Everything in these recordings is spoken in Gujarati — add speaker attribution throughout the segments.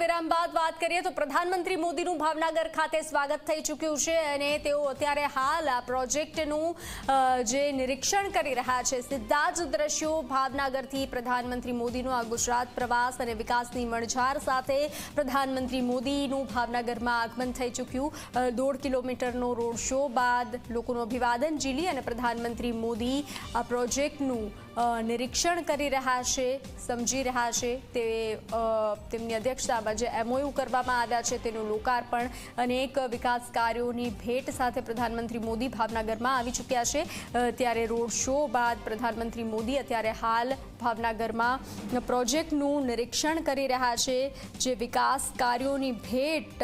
Speaker 1: વિરામ બાદ વાત કરીએ તો પ્રધાનમંત્રી મોદીનું ભાવનગર ખાતે સ્વાગત થઈ ચૂક્યું છે અને તેઓ અત્યારે હાલ આ પ્રોજેક્ટનું જે નિરીક્ષણ કરી રહ્યા છે, સીધા જ દ્રશ્યો ભાવનગરથી પ્રધાનમંત્રી મોદીનો આ ગુજરાત પ્રવાસ અને વિકાસની મણઝાર સાથે પ્રધાનમંત્રી મોદીનું ભાવનગરમાં આગમન થઈ ચૂક્યું. દોઢ કિલોમીટરનો રોડ શો બાદ લોકોનું અભિવાદન ઝીલી અને પ્રધાનમંત્રી મોદી આ પ્રોજેક્ટનું નિરીક્ષણ કરી રહ્યા છે, સમજી રહ્યા છે. તે તેમની અધ્યક્ષતામાં જે એમઓયુ કરવામાં આવ્યા છે તેનું લોકાર્પણ અનેક વિકાસ કાર્યોની ભેટ સાથે પ્રધાનમંત્રી મોદી ભાવનગરમાં આવી ચૂક્યા છે. ત્યારે રોડ શો બાદ પ્રધાનમંત્રી મોદી અત્યારે હાલ ભાવનગરમાં પ્રોજેક્ટનું નિરીક્ષણ કરી રહ્યા છે, જે વિકાસ કાર્યોની ભેટ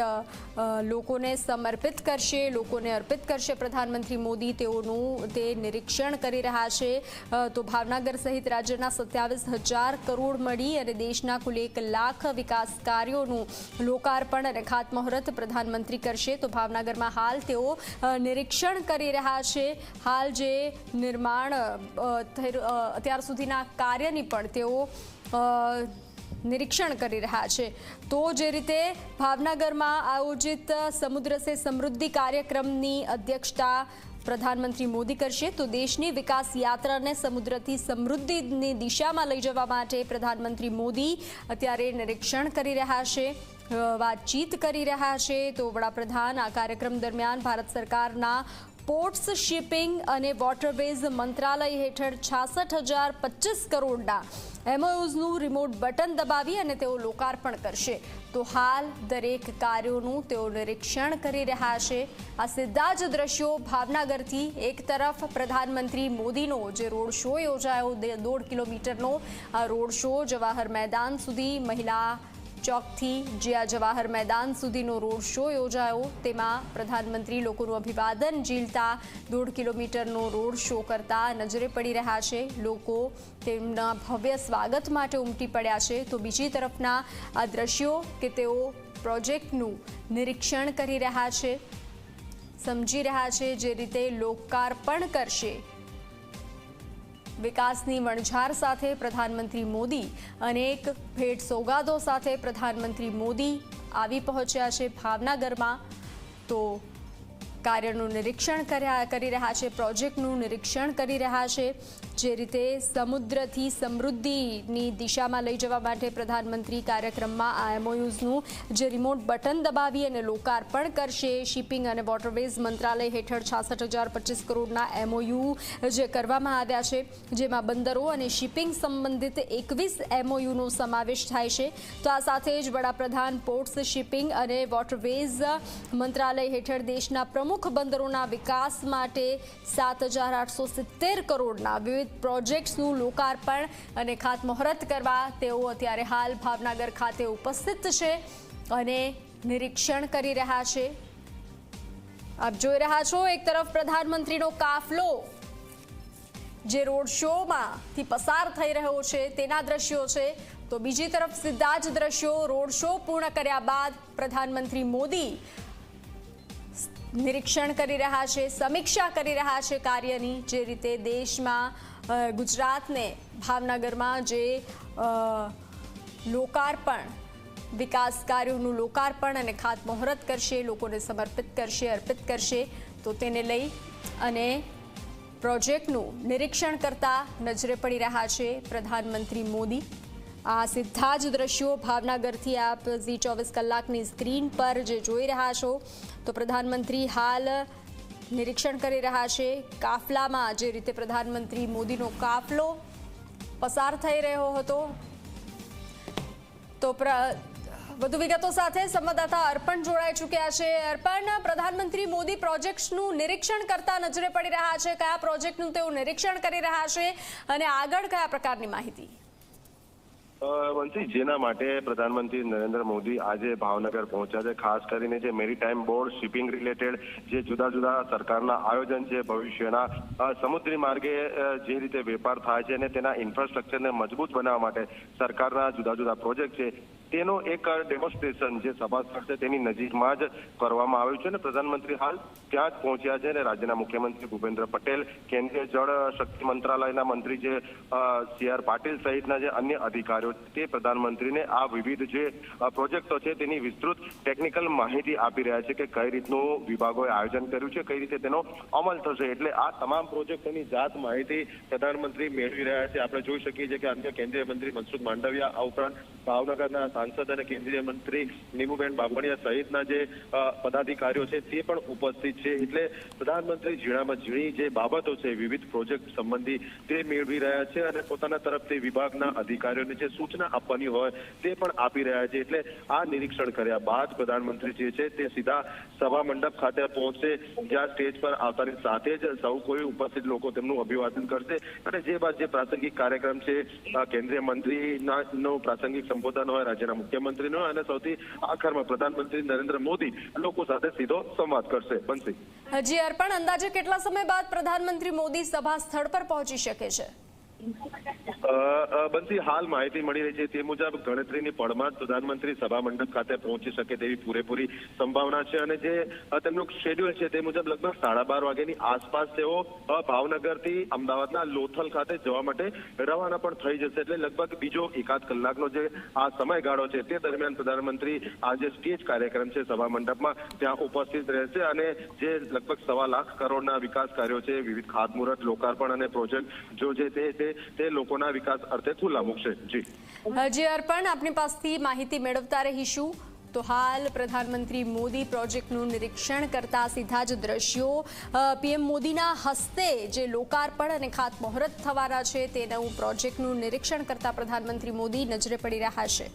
Speaker 1: લોકોને સમર્પિત કરશે, લોકોને અર્પિત કરશે પ્રધાનમંત્રી મોદી. તેઓનું તે નિરીક્ષણ કરી રહ્યા છે. તો ભાવનગર સહિત રાજ્યના સત્યાવીસ હજાર કરોડ મળી અને દેશના કુલ એક લાખ વિકાસ કાર્યોનું લોકાર્પણ અને ખાતમુહૂર્ત પ્રધાનમંત્રી કરશે. તો ભાવનગરમાં હાલ તેઓ નિરીક્ષણ કરી રહ્યા છે. હાલ જે નિર્માણ અત્યાર સુધીના કાર્યની પણ તેઓ નિરીક્ષણ કરી રહ્યા છે. તો જે રીતે ભાવનગરમાં આયોજિત સમુદ્ર સે સમૃદ્ધિ કાર્યક્રમની અધ્યક્ષતા પ્રધાનમંત્રી મોદી કરશે તો દેશની વિકાસ યાત્રાને સમુદ્રથી સમૃદ્ધિની દિશામાં લઈ જવા માટે પ્રધાનમંત્રી મોદી અત્યારે નિરીક્ષણ કરી રહ્યા છે વાતચીત કરી રહ્યા છે. તો વડાપ્રધાન આ કાર્યક્રમ દરમિયાન ભારત સરકારના પોર્ટ્સ શિપિંગ અને વોટરવેઝ મંત્રાલય હેઠળ છાસઠ હજાર પચીસ કરોડના એમઓયુઝનું રિમોટ બટન દબાવી અને તેઓ લોકાર્પણ કરશે. તો હાલ દરેક કાર્યોનું તેઓ નિરીક્ષણ કરી રહ્યા છે. આ સીધા જ દ્રશ્યો ભાવનગરથી એક તરફ પ્રધાનમંત્રી મોદીનો જે રોડ શો યોજાયો દોઢ કિલોમીટરનો આ રોડ શો જવાહર મેદાન સુધી મહિલા ચોકથી જ્યાં જવાહર મેદાન સુધીનો રોડ શો યોજાયો. તેમાં પ્રધાનમંત્રી લોકોનું અભિવાદન ઝીલતા દોઢ કિલોમીટરનો રોડ શો કરતા નજરે પડી રહ્યા છે. લોકો તેમના ભવ્ય સ્વાગત માટે ઉમટી પડ્યા છે. તો બીજી તરફના આ દ્રશ્યો કે તેઓ પ્રોજેક્ટનું નિરીક્ષણ કરી રહ્યા છે. સમજી રહ્યા છે જે રીતે લોકાર્પણ કરશે. વિકાસની વણઝાર સાથે પ્રધાનમંત્રી મોદી અનેક ભેટ સોગાદો સાથે પ્રધાનમંત્રી મોદી આવી પહોંચ્યા છે ભાવનગરમાં. તો કાર્યનું નિરીક્ષણ કર્યા કરી રહ્યા છે, પ્રોજેક્ટનું નિરીક્ષણ કરી રહ્યા છે. જે રીતે સમુદ્રથી સમૃદ્ધિની દિશામાં લઈ જવા માટે પ્રધાનમંત્રી કાર્યક્રમમાં આ એમઓયુઝનું જે રિમોટ બટન દબાવી અને લોકાર્પણ કરશે શિપિંગ અને વોટરવેઝ મંત્રાલય હેઠળ છાસઠ હજાર પચીસ કરોડના એમઓયુ જે કરવામાં આવ્યા છે, જેમાં બંદરો અને શિપિંગ સંબંધિત એકવીસ એમઓયુનો સમાવેશ થાય છે. તો આ સાથે જ વડાપ્રધાન પોર્ટ્સ શિપિંગ અને વોટરવેઝ મંત્રાલય હેઠળ દેશના પ્રમુખ બંદરોના વિકાસ માટે સાત કરોડના વિવિધ પ્રોજેક્ટ્સનું લોકાર્પણ અને ખાતમુહૂર્ત કરવા તેઓ અત્યારે હાલ ભાવનગર ખાતે ઉપસ્થિત છે અને નિરીક્ષણ કરી રહ્યા છે. આપ જોઈ રહ્યા છો, એક તરફ પ્રધાનમંત્રીનો કાફલો, જે રોડ શોમાંથી પસાર થઈ રહ્યો છે, તેના દ્રશ્યો છે. તો બીજી તરફ સીધા જ દ્રશ્યો રોડ શો પૂર્ણ કર્યા બાદ પ્રધાનમંત્રી મોદી નિરીક્ષણ કરી રહ્યા છે, સમીક્ષા કરી રહ્યા છે કાર્યની. જે રીતે દેશમાં ગુજરાતને ભાવનગરમાં જે લોકાર્પણ, વિકાસ કાર્યોનું લોકાર્પણ અને ખાતમુહૂર્ત કરશે, લોકોને સમર્પિત કરશે, અર્પિત કરશે, તો તેને લઈ અને પ્રોજેક્ટનું નિરીક્ષણ કરતા નજરે પડી રહ્યા છે પ્રધાનમંત્રી મોદી. આ સીધા જ દ્રશ્યો ભાવનગરથી આપ ઝી ચોવીસ કલાકની સ્ક્રીન પર જે જોઈ રહ્યા છો, તો પ્રધાનમંત્રી હાલ નિરીક્ષણ કરી રહ્યા છે, કાફલામાં જે રીતે પ્રધાનમંત્રી મોદીનો કાફલો પસાર થઈ રહ્યો હતો. તો વધુ વિગતો સાથે સંવાદદાતા અર્પણ જોડાઈ ચૂક્યા છે. અર્પણ, પ્રધાનમંત્રી મોદી પ્રોજેક્ટ્સનું નિરીક્ષણ કરતા નજરે પડી રહ્યા છે. કયા પ્રોજેક્ટનું તેઓ નિરીક્ષણ કરી રહ્યા છે અને આગળ કયા પ્રકારની માહિતી?
Speaker 2: વંશી, જેના માટે પ્રધાનમંત્રી નરેન્દ્ર મોદી આજે ભાવનગર પહોંચ્યા છે. ખાસ કરીને જે મેરીટાઈમ બોર્ડ, શિપિંગ રિલેટેડ જે જુદા જુદા સરકારના આયોજન છે ભવિષ્યના સમુદ્રી માર્ગે જે રીતે વેપાર થાય છે અને તેના ઇન્ફ્રાસ્ટ્રક્ચરને મજબૂત બનાવવા માટે સરકારના જુદા જુદા પ્રોજેક્ટ છે. તેનો એક ડેમોન્સ્ટ્રેશન જે સભા સ્થળ છે તેની નજીકમાં જ કરવામાં આવ્યું છે અને પ્રધાનમંત્રી હાલ ત્યાં જ પહોંચ્યા છે અને રાજ્યના મુખ્યમંત્રી ભૂપેન્દ્ર પટેલ, કેન્દ્રીય જળ શક્તિ મંત્રાલયના મંત્રી જે સી. આર. પાટીલ સહિતના જે અન્ય અધિકારીઓ તે પ્રધાનમંત્રીને આ વિવિધ જે પ્રોજેક્ટો છે તેની વિસ્તૃત ટેકનિકલ માહિતી આપી રહ્યા છે કે કઈ રીતનું વિભાગોએ આયોજન કર્યું છે, કઈ રીતે તેનો અમલ થશે. એટલે આ તમામ પ્રોજેક્ટોની જાત માહિતી પ્રધાનમંત્રી મેળવી રહ્યા છે. આપણે જોઈ શકીએ છીએ કે અન્ય કેન્દ્રીય મંત્રી મનસુખ માંડવિયા આ ઉપરાંત ભાવનગરના સાંસદ અને કેન્દ્રીય મંત્રી નીમુબેન બાપણિયા સહિતના જે પદાધિકારીઓ છે તે પણ ઉપસ્થિત છે. એટલે પ્રધાનમંત્રી ઝીણામાં ઝીણી જે બાબતો છે, વિવિધ પ્રોજેક્ટ સંબંધી તે મેળવી રહ્યા છે અને પોતાના તરફથી વિભાગના અધિકારીઓને જે સૂચના આપવાની હોય તે પણ આપી રહ્યા છે. એટલે આ નિરીક્ષણ કર્યા બાદ પ્રધાનમંત્રી જે છે તે સીધા સભા મંડપ ખાતે પહોંચશે, જ્યાં સ્ટેજ પર આવતાની સાથે જ સૌ કોઈ ઉપસ્થિત લોકો તેમનું અભિવાદન કરશે અને જે બાદ જે પ્રાસંગિક કાર્યક્રમ છે કેન્દ્રીય મંત્રીના પ્રાસંગિક સંબોધન હોય, રાજ્યના મુખ્યમંત્રીનો અને સૌથી આખરમાં પ્રધાનમંત્રી નરેન્દ્ર મોદી લોકો સાથે સીધો સંવાદ કરશે. બનશે
Speaker 1: હજી અર્પણ અંદાજે કેટલા સમય બાદ પ્રધાનમંત્રી મોદી સભા સ્થળ પર પહોંચી શકે છે?
Speaker 2: અ, હાલ માહિતી મળી રહી છે તે મુજબ ગણતરીની પળમાં જ પ્રધાનમંત્રી સભા મંડપ ખાતે પહોંચી શકે તેવી પૂરેપૂરી સંભાવના છે અને જે તેમનું શેડ્યુલ છે તે મુજબ લગભગ સાડા બાર વાગ્યાની આસપાસ તેઓ ભાવનગરથી અમદાવાદના લોથલ ખાતે જવા માટે રવાના પણ થઈ જશે એટલે લગભગ બીજો એકાદ કલાકનો જે આ સમયગાળો છે તે દરમિયાન પ્રધાનમંત્રી આ જે સ્ટેજ કાર્યક્રમ છે સભા મંડપમાં ત્યાં ઉપસ્થિત રહેશે અને જે લગભગ સવા લાખ કરોડના વિકાસ કાર્યો છે વિવિધ ખાતમુહૂર્ત લોકાર્પણ અને પ્રોજેક્ટ જો જે તે લોકોના વિકાસ અર્થે ખુલ્લા મૂકશે જી
Speaker 1: હજી અર્પણ આપની પાસેથી માહિતી મેળવતા રહીશું. તો હાલ પ્રધાનમંત્રી મોદી પ્રોજેક્ટનું નિરીક્ષણ કરતા સીધા જ દ્રશ્યો. પીએમ મોદીના હસ્તે જે લોકાર્પણ અને ખાતમુહૂર્ત થવાના છે, તેનું પ્રોજેક્ટનું નિરીક્ષણ કરતા પ્રધાનમંત્રી મોદી નજરે પડી રહ્યા છે.